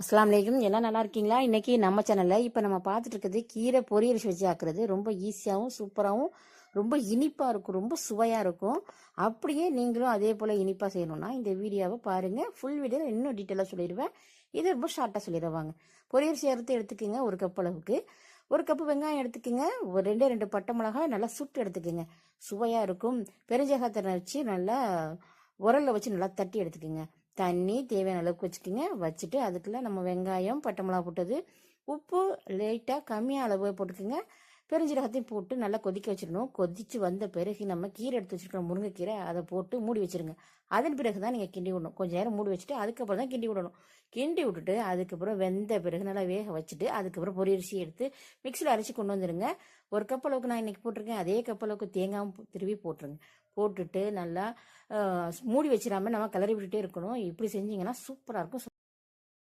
அஸ்லாம் வலைக்கும் எல்லாம் நல்லா இருக்கீங்களா? இன்னைக்கு நம்ம சேனலில் இப்போ நம்ம பார்த்துட்டு இருக்கிறது கீரை பொரியல் வச்சு ஆக்குறது. ரொம்ப ஈஸியாகவும் சூப்பராகவும் ரொம்ப இனிப்பாக இருக்கும். ரொம்ப சுவையாக இருக்கும். அப்படியே நீங்களும் அதே போல் இனிப்பாக செய்யணும்னா இந்த வீடியோவை பாருங்கள் ஃபுல் வீடியோ இன்னும் டீட்டெயிலாக சொல்லிடுவேன். இது ரொம்ப ஷார்ட்டாக சொல்லிடுவாங்க. பொரியல் செய்யறது எடுத்துக்கோங்க ஒரு கப் அளவுக்கு. ஒரு கப்பு வெங்காயம் எடுத்துக்கோங்க. ஒரு ரெண்டே ரெண்டு பட்டை மிளகாய் நல்லா சுட்டு எடுத்துக்கோங்க. சுவையாக இருக்கும். பெருஞ்சகாத்தனை வச்சு நல்லா உரலில் வச்சு நல்லா தட்டி எடுத்துக்கோங்க. தண்ணி தேவையான அளவுக்கு வச்சுக்கோங்க. வச்சுட்டு அதுக்குள்ளே நம்ம வெங்காயம் பட்டை மிளகா போட்டது உப்பு லைட்டாக கம்மியாக அளவு போட்டுக்கோங்க. பெருஞ்சீரகத்தையும் போட்டு நல்லா கொதிக்க வச்சிடணும். கொதிச்சு வந்த பிறகு நம்ம கீரை எடுத்து வச்சிருக்கிற முருங்கைக்கீரை அதை போட்டு மூடி வச்சிருங்க. அதன் பிறகு தான் நீங்கள் கிண்டி விடணும். கொஞ்சம் நேரம் மூடி வச்சுட்டு அதுக்கப்புறம் தான் கிண்டி விடணும். கிண்டி விட்டுட்டு அதுக்கப்புறம் வெந்த பிறகு நல்லா வேக வச்சுட்டு அதுக்கப்புறம் பொரியரிசி எடுத்து மிக்சியில் அரைச்சி கொண்டு வந்துடுங்க ஒரு கப் அளவுக்கு நான் இன்னைக்கு போட்டிருக்கேன். அதே கப் அளவுக்கு தேங்காயும் திருவி போட்டுருங்க. போட்டுட்டு நல்லா மூடி வச்சிடாம நம்ம கிளறி விட்டுட்டே இருக்கணும். இப்படி செஞ்சீங்கன்னா சூப்பராக இருக்கும்.